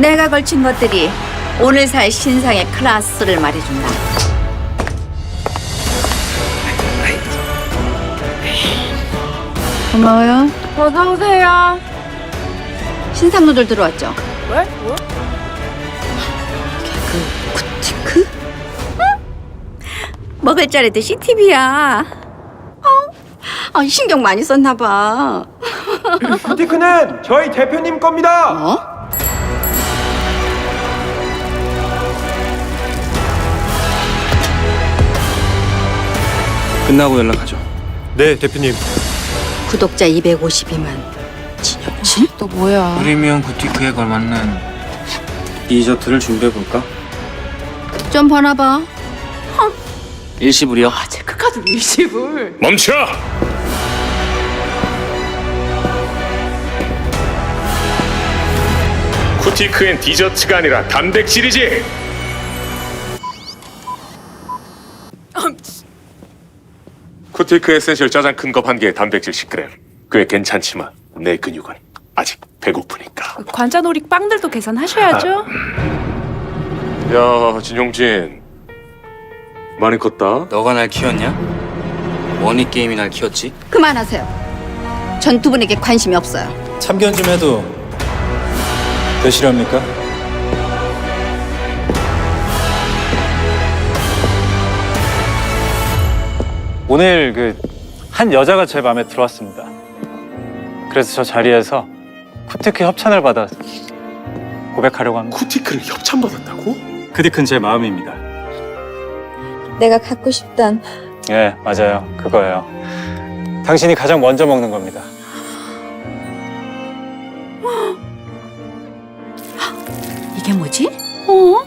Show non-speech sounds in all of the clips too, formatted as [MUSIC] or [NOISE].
내가 걸친 것들이 오늘 살 신상의 클래스를 말해준다. 고마워요. 어서 오세요. 신상노들 들어왔죠? 왜? 뭐? 그 쿠티크? 먹을 줄 알았더니 CTV야. 어? 아, 신경 많이 썼나 봐. 부티크는 저희 대표님 겁니다. 어? 끝나고 연락하죠. 네, 대표님. 구독자 252만. 진영진? 또 뭐야? 프리미엄 부티크에 걸맞는 디저트를 준비해 볼까? 좀 버나봐. 일시불이요. 체크카드 일시불. 멈춰! 쿠티크엔 디저트가 아니라 단백질이지. 쿠티크 에센셜 짜장 큰 컵 한 개에 단백질 10g. 꽤 괜찮지만 내 근육은 아직 배고프니까. 관자놀이 빵들도 계산하셔야죠. [LAUGHS] 야, 진용진. 많이 컸다. 너가 날 키웠냐? 원희 게임이 날 키웠지? 그만하세요. 전 두 분에게 관심이 없어요. 참견 좀 해도 되시렵니까? 오늘 그 한 여자가 제 마음에 들어왔습니다. 그래서 저 자리에서 쿠티크 협찬을 받아 고백하려고 합니다. 쿠티크를 협찬받았다고? 쿠티크는 제 마음입니다. 내가 갖고 싶단 예, 맞아요. 그거예요. 당신이 가장 먼저 먹는 겁니다. 이게 뭐지? 어?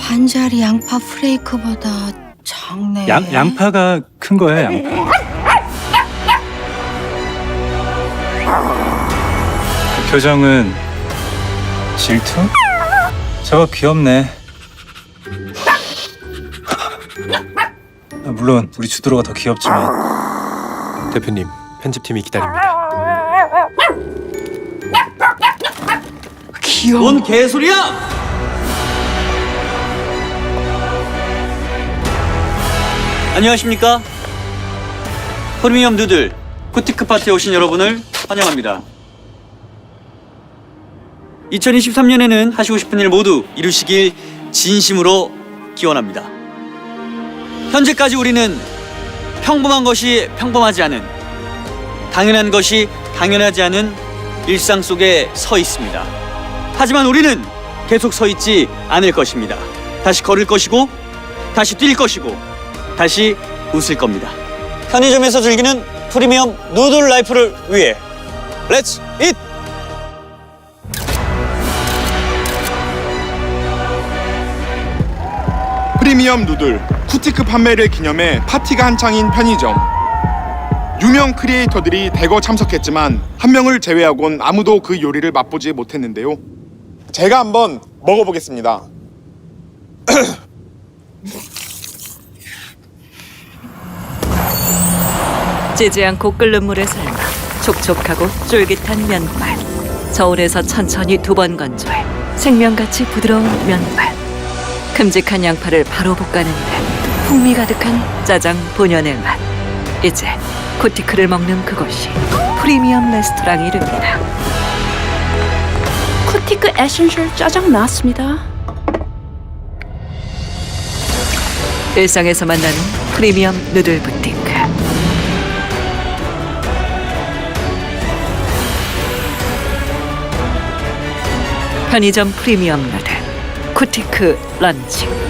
반자리 양파 프레이크보다 작네. 양, 양파가 큰 거예요, 양파. 그 표정은 질투? 저거 귀엽네. 아, 물론 우리 주도로가 더 귀엽지만 대표님, 편집팀이 기다립니다. 뭔 개소리야! 안녕하십니까? 프리미엄 누들 쿠티크 파티에 오신 여러분을 환영합니다. 2023년에는 하시고 싶은 일 모두 이루시길 진심으로 기원합니다. 현재까지 우리는 평범한 것이 평범하지 않은 당연한 것이 당연하지 않은 일상 속에 서 있습니다. 하지만 우리는 계속 서 있지 않을 것입니다. 다시 걸을 것이고, 다시 뛸 것이고, 다시 웃을 겁니다. 편의점에서 즐기는 프리미엄 누들 라이프를 위해 렛츠 잇! 프리미엄 누들 쿠티크 판매를 기념해 파티가 한창인 편의점. 유명 크리에이터들이 대거 참석했지만 한 명을 제외하곤 아무도 그 요리를 맛보지 못했는데요. 제가 한번 먹어보겠습니다. [CLEARS THROAT] 찌지 않고 끓는 물에 삶아 촉촉하고 쫄깃한 면발. 저울에서 천천히 두 번 건조해 생명같이 부드러운 면발. 큼직한 양파를 바로 볶아낸데 풍미 가득한 짜장 본연의 맛. 이제 코티크를 먹는 그곳이 프리미엄 레스토랑이 됩니다. 쿠티크 에센셜 짜장 나왔습니다. 일상에서 만나는 프리미엄 누들 부티 편의점 프리미엄 누들 쿠티크 런칭